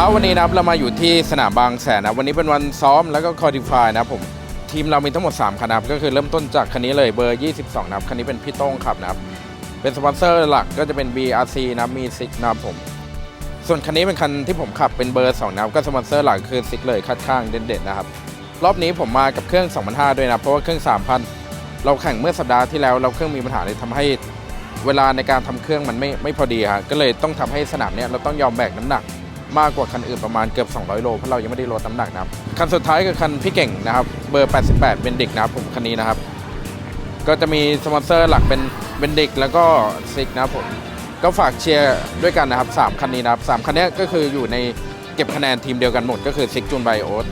ช้าวันนี้นะครับเรามาอยู่ที่สนามบางแสนนะวันนี้เป็นวันซ้อมแล้วก็คอดิฟายนะครับผมทีมเรามีทั้งหมด 3คันนะครับก็คือเริ่มต้นจากคันนี้เลยเบอร์ 22นะครับคันนี้เป็นพี่โต้งขับนะครับเป็นสปอนเซอร์หลักก็จะเป็น BRC นะมีซิกนะครับผม ส่วนคันนี้เป็นคันที่ผมขับเป็นเบอร์2นะครับก็สปอนเซอร์หลักคือซิกเลยคัดข้างเด่นๆนะครับรอบนี้ผมมากับเครื่อง2005ด้วยนะเพราะว่าเครื่อง3,000เราแข่งเมื่อสัปดาห์ที่แล้ว เราเครื่องมีปัญหาเลยทำให้เวลาในการทำเครื่องมันไม่ไม่พอดีฮะก็เลยต้องทำให้สนามเนี้ยเราต้องยอมแบกน้ำหนัก มากกว่าคันอื่นประมาณเกือบ 200 โลเพราะเรายังไม่ได้ลดน้ำหนักนะครับคันสุดท้ายคือคันพี่เก่งนะครับเบอร์ 88 เป็นเด็กนะครับผมคันนี้นะครับ ก็จะมีสปอนเซอร์หลักเป็นเป็นเด็กแล้วก็ซิกนะครับผมก็ฝากเชียร์ด้วยกันนะครับ3คันนี้นะครับ3คันนี้ก็คืออยู่ในเก็บคะแนนทีมเดียวกันหมด ก็คือซิกจูนไบโอส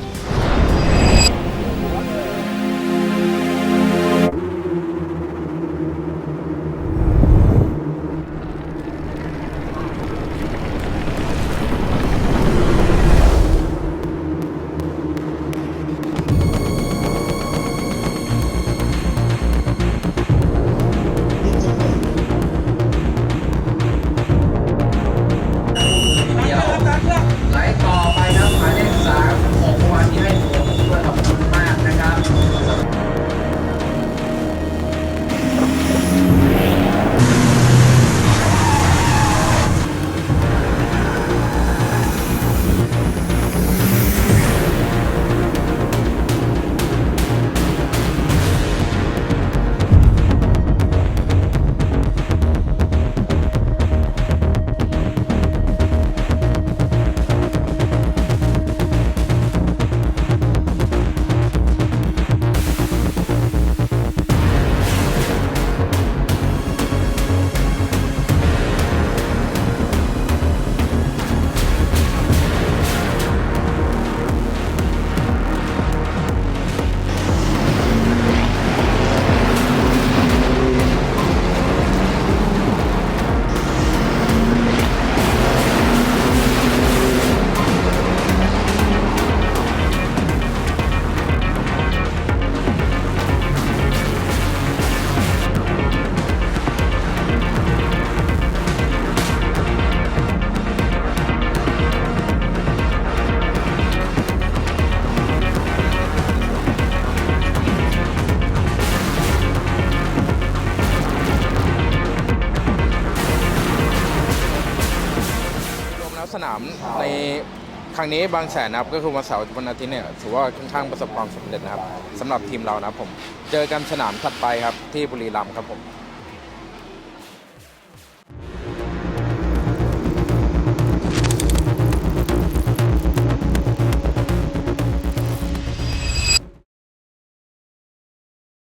สนามในครั้งนี้บางแสนนะครับก็คือวันเสาร์วันอาทิตย์เนี่ยถือว่าค่อนข้างประสบความสำเร็จนะครับสำหรับทีมเรานะครับผม เจอกันสนามถัดไปครับที่บุรีรัมย์ครับผม